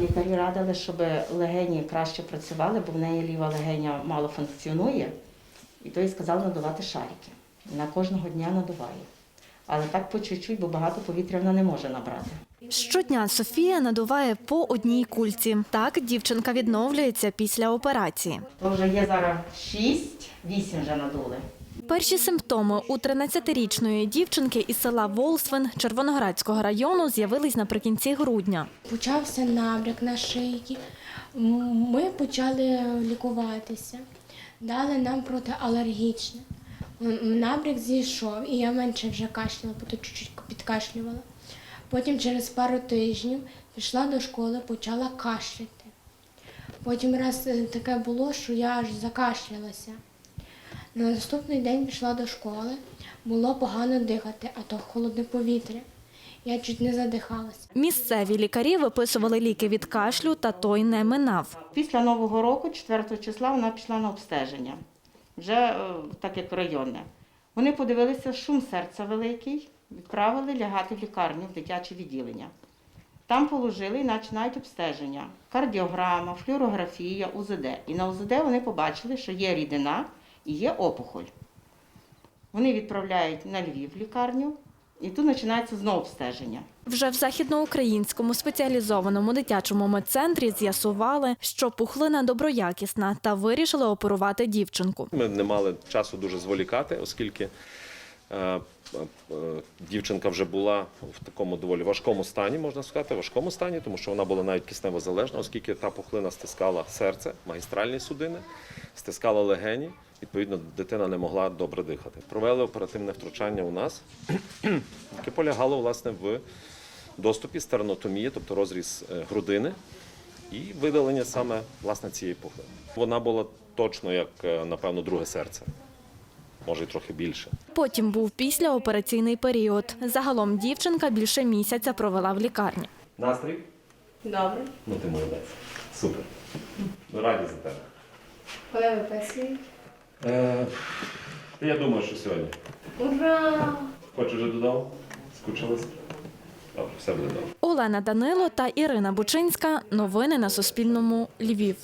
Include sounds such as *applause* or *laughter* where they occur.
Лікарі радили, щоб легені краще працювали, бо в неї ліва легеня мало функціонує. І то їй сказали надувати шарики. Вона кожного дня надуває. Але так по чуть-чуть, бо багато повітря вона не може набрати. Щодня Софія надуває по одній кульці. Так дівчинка відновлюється після операції. То вже є зараз 6, 8 вже надули. Перші симптоми у 13-річної дівчинки із села Волсвен Червоноградського району з'явились наприкінці грудня. Почався набряк на шийці. Ми почали лікуватися. Дали нам протиалергічне. Набряк зійшов, і я менше вже кашляла, то чуть-чуть підкашлювала. Потім через пару тижнів пішла до школи, почала кашляти. Потім раз е, таке було, що я аж закашлялася. На наступний день пішла до школи, було погано дихати, а то холодне повітря. Я чуть не задихалася. Місцеві лікарі виписували ліки від кашлю, та той не минав. Після Нового року, 4 числа, вона пішла на обстеження. Вже е, так як районне. Вони подивилися, шум серця великий, відправили лягати в лікарню, в дитяче відділення. Там положили і починають обстеження. Кардіограма, флюорографія, УЗД. І на УЗД вони побачили, що є рідина і є опухоль. Вони відправляють на Львів лікарню, і тут починається знову обстеження. Вже в західноукраїнському спеціалізованому дитячому медцентрі з'ясували, що пухлина доброякісна, та вирішили оперувати дівчинку. Ми не мали часу дуже зволікати, оскільки е, е, дівчинка вже була в такому доволі важкому стані, можна сказати, важкому стані, тому що вона була навіть киснево залежна, оскільки та пухлина стискала серце, магістральні судини, стискала легені. Відповідно, дитина не могла добре дихати. Провели оперативне втручання у нас, *clears throat* яке полягало власне в доступі стернотомії, тобто розріз е, грудини, і видалення саме власне цієї пухлини. Вона була точно як, е, напевно, друге серце, може й трохи більше. Потім був післяопераційний період. Загалом дівчинка більше місяця провела в лікарні. Настрій? Добре. Ну ти молодець. Супер. Раді за тебе. Коли виписують? Е, я думаю, що сьогодні. Ура! Хочеш вже додав? Скучилась? Добре, все буде добре. Олена Данило та Ірина Бучинська. Новини на Суспільному. Львів.